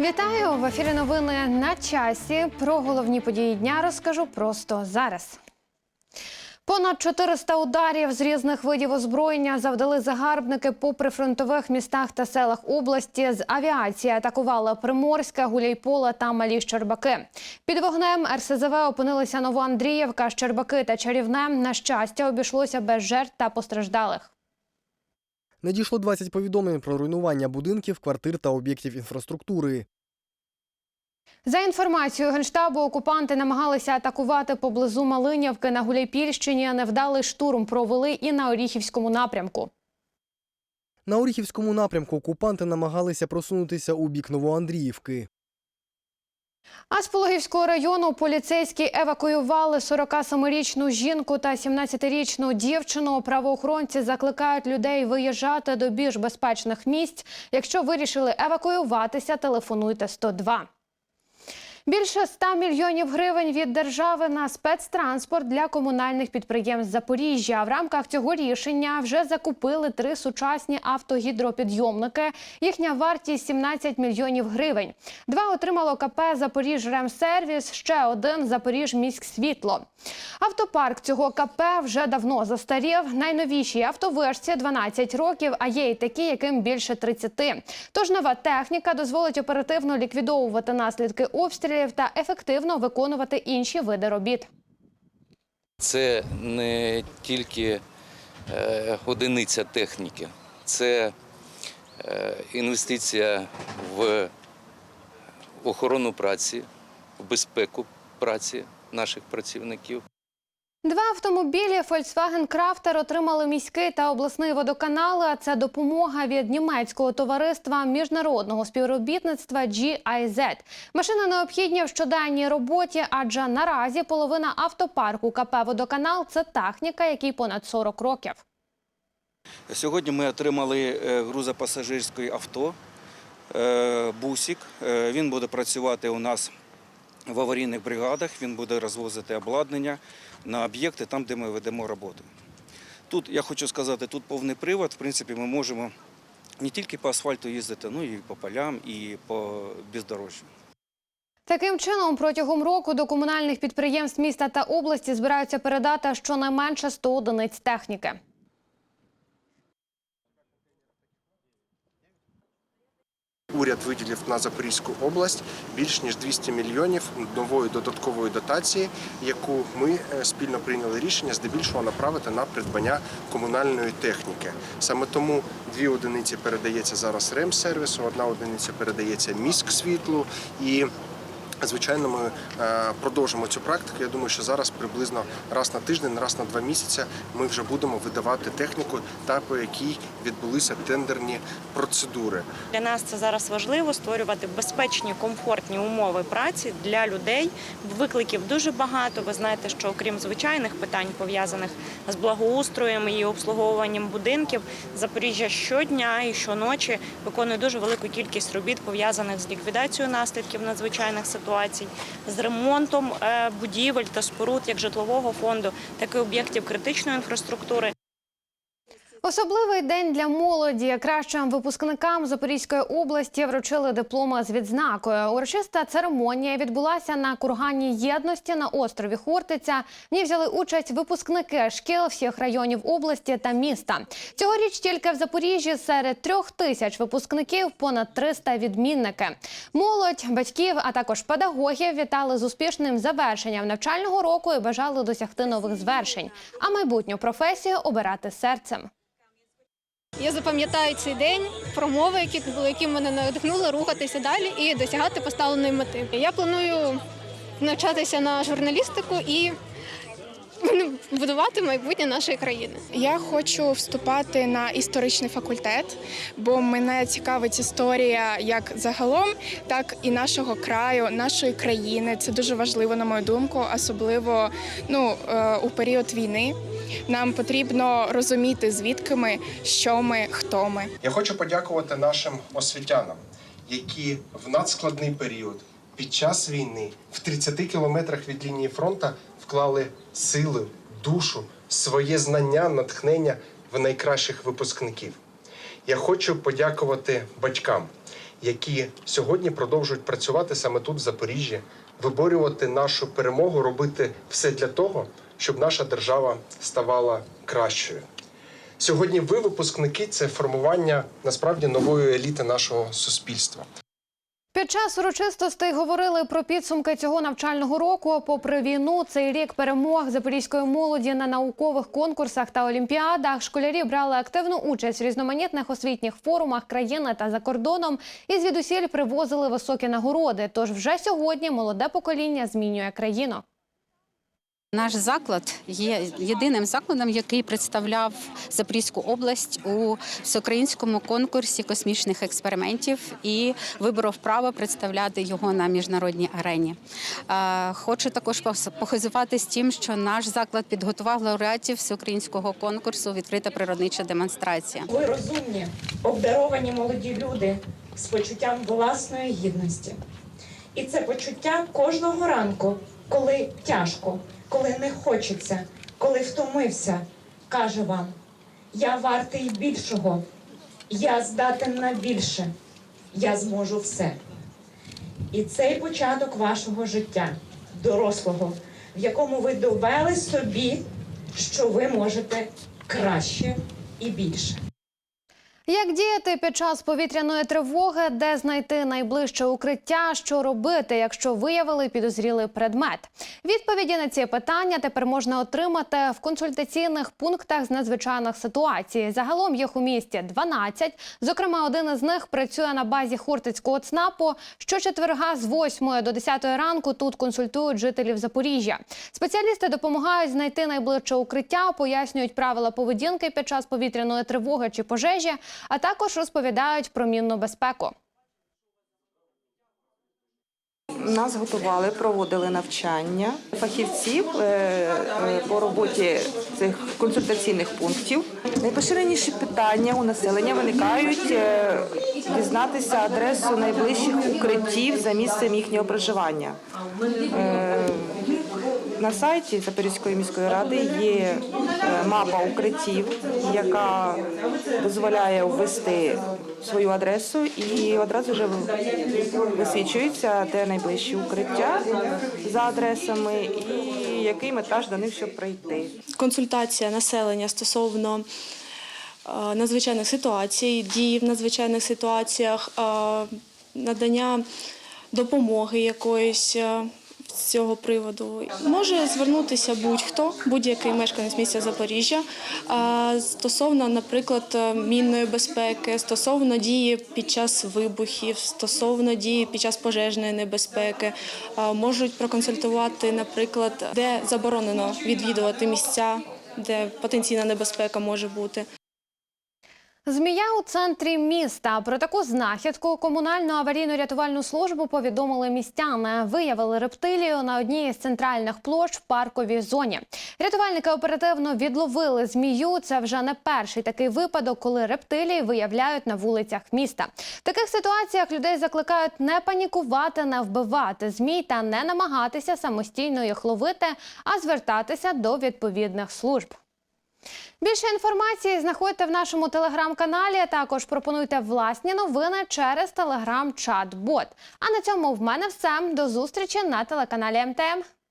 Вітаю в ефірі. Новини на часі. Про головні події дня розкажу просто зараз. Понад 400 ударів з різних видів озброєння завдали загарбники по прифронтових містах та селах області. З авіації атакувала Приморське, Гуляйполе та Малі Щербаки. Під вогнем РСЗВ опинилися Новоандріївка, Щербаки та Чарівне. На щастя, обійшлося без жертв та постраждалих. Надійшло 20 повідомлень про руйнування будинків, квартир та об'єктів інфраструктури. За інформацією генштабу, окупанти намагалися атакувати поблизу Малинявки на Гуляйпільщині. а Невдалий штурм провели і на Оріхівському напрямку. На Оріхівському напрямку окупанти намагалися просунутися у бік Новоандріївки. А з Пологівського району поліцейські евакуювали 47-річну жінку та 17-річну дівчину. Правоохоронці закликають людей виїжджати до більш безпечних місць. Якщо вирішили евакуюватися, телефонуйте 102. Більше 100 мільйонів гривень від держави на спецтранспорт для комунальних підприємств Запоріжжя. В рамках цього рішення вже закупили три сучасні автогідропідйомники. Їхня вартість 17 мільйонів гривень. Два отримало КП «Запоріжремсервіс», ще один «Запоріжміськсвітло». Автопарк цього КП вже давно застарів. Найновішій автовишці 12 років, а є й такі, яким більше 30. Тож нова техніка дозволить оперативно ліквідовувати наслідки обстрілів та ефективно виконувати інші види робіт. Це не тільки е, одиниця техніки, це е, інвестиція в охорону праці, в безпеку праці наших працівників. Два автомобілі Volkswagen Crafter отримали міський та обласний водоканали. Це допомога від німецького товариства міжнародного співробітництва GIZ. Машини необхідні в щоденній роботі, адже наразі половина автопарку КП «Водоканал» – це техніка, якій понад 40 років. Сьогодні ми отримали е, грузопасажирське авто е, бусик. Е, Він буде працювати у нас в аварійних бригадах. Він буде розвозити обладнання на об'єкти там, де ми ведемо роботу. Тут я хочу сказати, тут повний привод. В принципі, ми можемо не тільки по асфальту їздити, ну і по полям, і по бездорожжю. Таким чином, протягом року до комунальних підприємств міста та області збираються передати щонайменше 100 одиниць техніки. Уряд виділив на Запорізьку область більш ніж 200 мільйонів нової додаткової дотації, яку ми е, спільно прийняли рішення здебільшого направити на придбання комунальної техніки. Саме тому дві одиниці передається зараз ремсервісу, одна одиниця передається міськ світлу і. Звичайно, ми е, продовжимо цю практику. Я думаю, що зараз приблизно раз на тиждень, раз на два місяці ми вже будемо видавати техніку, та по якій відбулися тендерні процедури. Для нас це зараз важливо створювати безпечні, комфортні умови праці для людей. Викликів дуже багато. Ви знаєте, що окрім звичайних питань пов'язаних з благоустроєм і обслуговуванням будинків, Запоріжжя щодня і щоночі виконує дуже велику кількість робіт пов'язаних з ліквідацією наслідків надзвичайних ситуацій, з ремонтом е, будівель та споруд як житлового фонду, так і об'єктів критичної інфраструктури. Особливий день для молоді. Кращим випускникам Запорізької області вручили дипломи з відзнакою. Урочиста церемонія відбулася на кургані єдності на острові Хортиця. В ній взяли участь випускники шкіл всіх районів області та міста. Цьогоріч тільки в Запоріжжі серед трьох тисяч випускників понад 300 відмінники. Молодь, батьків, а також педагогів вітали з успішним завершенням навчального року і бажали досягти нових звершень, а майбутню професію обирати серцем. Я запам'ятаю цей день, промови, які які мене надихнули рухатися далі і досягати поставленої мети. Я планую навчатися на журналістику і будувати майбутнє нашої країни. Я хочу вступати на історичний факультет, бо мене цікавить історія як загалом, так і нашого краю, нашої країни. Це дуже важливо, на мою думку, особливо ну, е, у період війни. Нам потрібно розуміти, звідки ми, що ми, хто ми. Я хочу подякувати нашим освітянам, які в надскладний період під час війни в 30 кілометрах від лінії фронту вклали сили, душу, своє знання, натхнення в найкращих випускників. Я хочу подякувати батькам, які сьогодні продовжують працювати саме тут, в Запоріжжі, виборювати нашу перемогу, робити все для того, щоб наша держава ставала кращою. Сьогодні ви, випускники, це формування насправді нової еліти нашого суспільства. Під час урочистостей говорили про підсумки цього навчального року. Попри війну, цей рік перемог запорізької молоді на наукових конкурсах та олімпіадах. Школярі брали активну участь в різноманітних освітніх форумах країни та за кордоном і звідусіль привозили високі нагороди. Тож вже сьогодні молоде покоління змінює країну. Наш заклад є єдиним закладом, який представляв Запорізьку область у всеукраїнському конкурсі космічних експериментів і виборов право представляти його на міжнародній арені. Хочу також похизуватись тим, що наш заклад підготував лауреатів всеукраїнського конкурсу Відкрита природнича демонстрація. Ви розумні, обдаровані молоді люди з почуттям власної гідності. І це почуття кожного ранку, коли тяжко, коли не хочеться, коли втомився, каже вам: я вартий більшого, я здатен на більше, я зможу все. І цей початок вашого життя, дорослого, в якому ви довели собі, що ви можете краще і більше. Як діяти під час повітряної тривоги, де знайти найближче укриття, що робити, якщо виявили підозрілий предмет? Відповіді на ці питання тепер можна отримати в консультаційних пунктах з надзвичайних ситуацій. Загалом їх у місті 12. Зокрема, один із них працює на базі Хортицького ЦНАПу. Щочетверга з 8 до 10 ранку тут консультують жителів Запоріжжя. Спеціалісти допомагають знайти найближче укриття, пояснюють правила поведінки під час повітряної тривоги чи пожежі, а також розповідають про мінну безпеку. Нас готували, проводили навчання фахівців е, е, по роботі цих консультаційних пунктів. Найпоширеніші питання у населення виникають е, дізнатися адресу найближчих укриттів за місцем їхнього проживання. На сайті Запорізької міської ради є е, мапа укриттів, яка дозволяє ввести свою адресу і одразу вже висвічується, де найближчі укриття за адресами і який метраж до них, щоб пройти. консультація населення стосовно е, надзвичайних ситуацій, дії в надзвичайних ситуаціях, е, надання допомоги якоїсь. З цього приводу може звернутися будь-хто, будь-який мешканець міста Запоріжжя стосовно, наприклад, мінної безпеки, стосовно дії під час вибухів, стосовно дії під час пожежної небезпеки, можуть проконсультувати, наприклад, де заборонено відвідувати місця, де потенційна небезпека може бути. Змія у центрі міста. Про таку знахідку комунальну аварійно-рятувальну службу повідомили містяни. Виявили рептилію на одній із центральних площ в парковій зоні. Рятувальники оперативно відловили змію. Це вже не перший такий випадок, коли рептилії виявляють на вулицях міста. В таких ситуаціях людей закликають не панікувати, не вбивати змій та не намагатися самостійно їх ловити, а звертатися до відповідних служб. Більше інформації знаходьте в нашому телеграм-каналі. Також пропонуйте власні новини через телеграм-чат-бот. А на цьому в мене все. До зустрічі на телеканалі МТМ.